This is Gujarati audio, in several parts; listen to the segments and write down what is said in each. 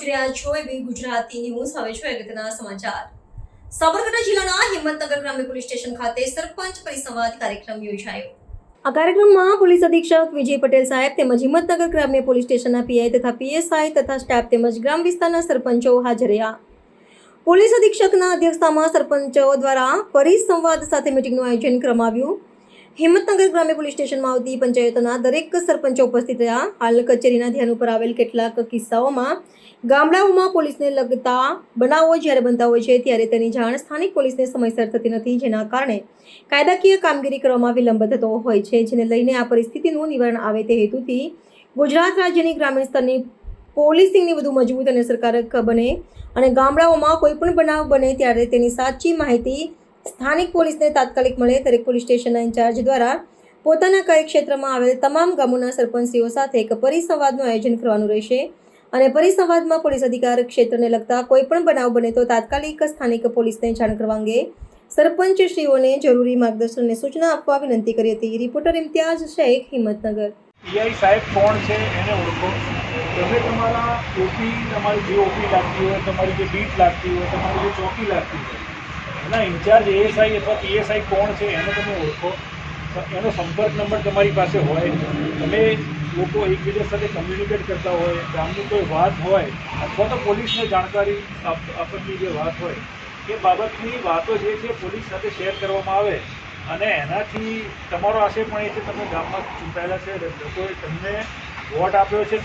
જોઈ રહ્યા છો એવી ગુજરાતી ન્યૂઝ. હવે છે અગત્યના સમાચાર. સાબરકાંઠા જિલ્લાના હિંમતનગર ગ્રામ્ય પોલીસ સ્ટેશન ખાતે સરપંચ પરિસંવાદ કાર્યક્રમ યોજાયો. આ કાર્યક્રમમાં પોલીસ અધિક્ષક વિજય પટેલ સાહેબ તેમજ હિંમતનગર ગ્રામ્ય પોલીસ સ્ટેશનના પીઆઈ તથા પીએસઆઈ તથા સ્ટાફ તેમજ ગ્રામ વિસ્તારના સરપંચો હાજર રહ્યા. પોલીસ અધિક્ષકના અધ્યક્ષતામાં સરપંચો દ્વારા પરિસંવાદ સાથે મિટિંગનું આયોજન કરવામાં આવ્યું. હિંમતનગર ગ્રામ્ય પોલીસ સ્ટેશનમાં આવતી પંચાયતોના દરેક સરપંચો ઉપસ્થિત રહ્યા. હાલ કચેરીના ધ્યાન ઉપર આવેલ કેટલાક કિસ્સાઓમાં ગામડાઓમાં પોલીસને લગતા બનાવો જ્યારે બનતા હોય છે, ત્યારે તેની જાણ સ્થાનિક પોલીસને સમયસર થતી નથી, જેના કારણે કાયદાકીય કામગીરી કરવામાં વિલંબ થતો હોય છે, જેને લઈને આ પરિસ્થિતિનું નિવારણ આવે તે હેતુથી ગુજરાત રાજ્યની ગ્રામીણ સ્તરની પોલીસિંગની વધુ મજબૂત અને સરકારક બને અને ગામડાઓમાં કોઈ પણ બનાવ બને ત્યારે તેની સાચી માહિતી સ્થાનિક પોલીસને તાત્કાલિક મળે દરેક પોલીસ સ્ટેશનના ઇન્ચાર્જ દ્વારા પોતાના કાર્યક્ષેત્રમાં આવેલ તમામ ગામોના સરપંચીઓ સાથે એક પરિસંવાદનું આયોજન કરવાનું રહેશે અને પરિસંવાદમાં પોલીસ અધિકાર ક્ષેત્રને લગતા કોઈપણ બનાવ બને તો તાત્કાલિક સ્થાનિક પોલીસને જાણ કરવા અંગે સરપંચશ્રીઓને જરૂરી માર્ગદર્શન અને સૂચના આપવા વિનંતી કરી હતી. રિપોર્ટર ઇમ્તિયાઝ શેખ, હિંમતનગર. પીઆઈ સાહેબ કોણ છે એને ઓળખો. તમે તમારા ઓપી, તમારી જે ઓપી લાગતી હોય, તમારી જે બીટ લાગતી હોય, તમારી જે ચોકી લાગતી હોય એના ઇન્ચાર્જ એએસઆઈ અથવા પીએસઆઈ કોણ છે એને તમે ઓળખો. તો એનો સંપર્ક નંબર તમારી પાસે હોય. તમે લોકો એકબીજા સાથે કમ્યુનિકેટ કરતા હોય, ગામની કોઈ વાત હોય, અથવા તો પોલીસને જાણકારી આપ- આપવાની જે વાત હોય, એ બાબતની વાતો જે છે પોલીસ સાથે શેર કરવામાં આવે. અને એનાથી તમારો આશય પણ એ છે, તમે ગામમાં ચૂંટાયેલા છે લોકોએ તમને વોટ આપ્યો છે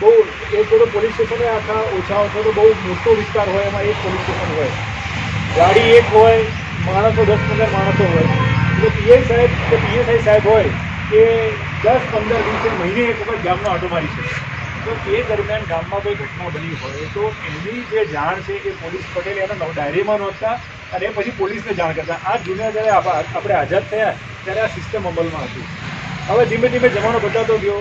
બહુ એક બધો પોલીસ સ્ટેશન આખા ઓછા ઓછો તો બહુ મોટો વિસ્તાર હોય, એમાં એક પોલીસ સ્ટેશન હોય. ગાડી એક હોય, માણસો દસ પંદર માણસો હોય. એટલે પીએસ સાહેબ કે પીએસઆઈ સાહેબ હોય કે દસ પંદર દિવસે મહિને એક વખત ગામનો આટો મારી છે તો એ દરમિયાન ગામમાં કોઈ ઘટના બની હોય તો એની જે જાણ છે એ પોલીસ પટેલ એનો ડાયરીમાં નોંધતા અને પછી પોલીસને જાણ કરતા. આ જૂના જ્યારે આપ- આપણે આઝાદ થયા ત્યારે આ સિસ્ટમ અમલમાં હતી. હવે ધીમે ધીમે જમાનો બદલાતો ગયો.